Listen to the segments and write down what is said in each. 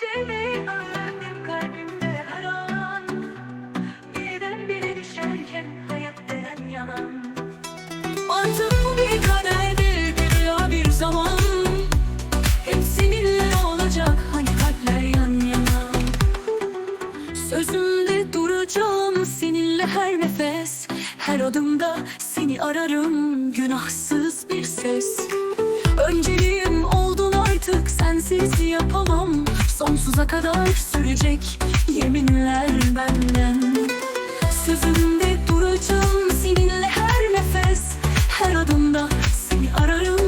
sevmeyi öğrendim kalbimde her an. Birdenbire düşerken hayat denen yanan Artık bu bir kaderdir bir rüya bir zaman. Hep seninle olacak hani kalpler Sözümde duracağım seninle her nefes. Her adımda seni ararım günahsız bir ses. Önceliğim oldun artık sensiz yapamam Sonsuza kadar sürecek yeminler benden. Sözümde duracağım seninle her nefes. Her adımda seni ararım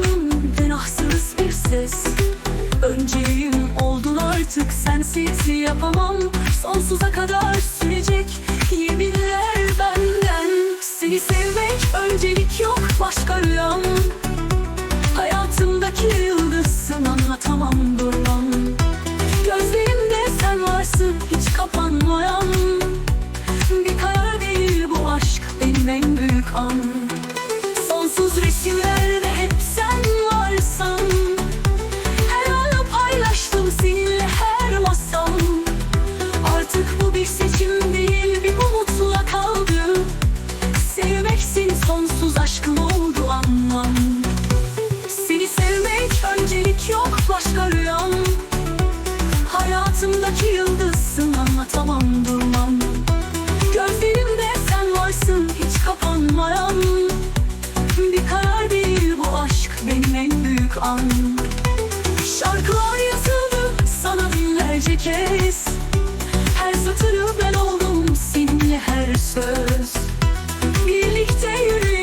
günahsız bir ses. Önceliğim oldun artık sensiz yapamam. Sonsuza kadar sürecek yeminler benden. Seni sevmek öncelik yok başka rüyam. Hayatımdaki yıldızsın anlatamam durmam Hayatımdaki yıldızsın anlatamam durmam. Gözlerimde sen varsın hiç kapanmayan. Bir karar değil bu aşk benim en büyük an. Şarkılar yazıldı sana binlerce kez. Her satırı ben oldum seninle her söz. Birlikte yürüyelim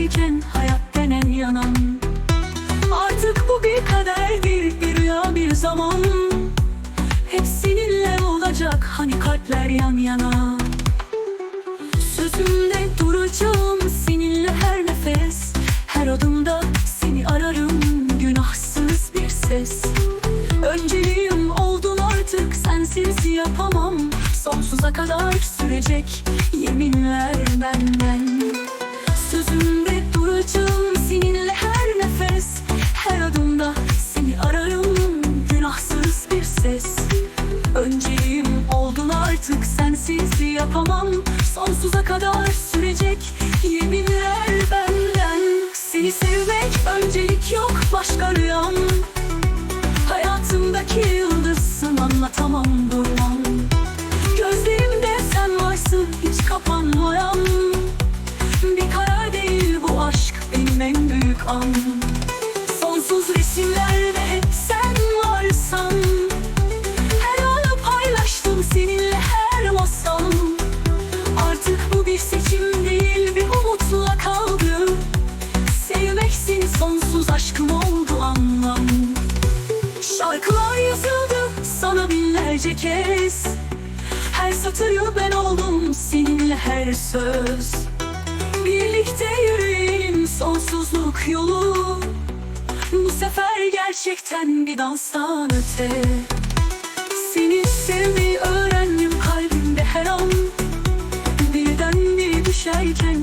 düşerken hayat denen yanan. Artık bu bir kaderdir bir rüya bir zaman. Hep seninle olacak hani kalpler yan yana. Sözümde duracağım seninle her nefes. Her adımda seni ararım günahsız bir ses. Önceliğim oldun artık sensiz yapamam. Sonsuza kadar sürecek yeminler benden Duracağım seninle her nefes. Her adımda seni ararım. Günahsız bir ses. Önceliğim oldun artık sensiz yapamam. Sonsuza kadar sürecek yeminler benden. Seni sevmek öncelik yok başka an Sonsuz resimlerde hep sen varsan. Her anı paylaştım seninle her masam. Artık bu bir seçim değil bir umutla kaldı. Sevmeksin sonsuz aşkım oldu anlam. Şarkılar yazıldı sana binlerce kez. Her satırı ben oldum seninle her söz Birlikte yürüyelim sonsuzluk yolu. Bu sefer gerçekten bir danstan öte. Seni sevmeyi öğrendim kalbimde her an. Birden biri düşerken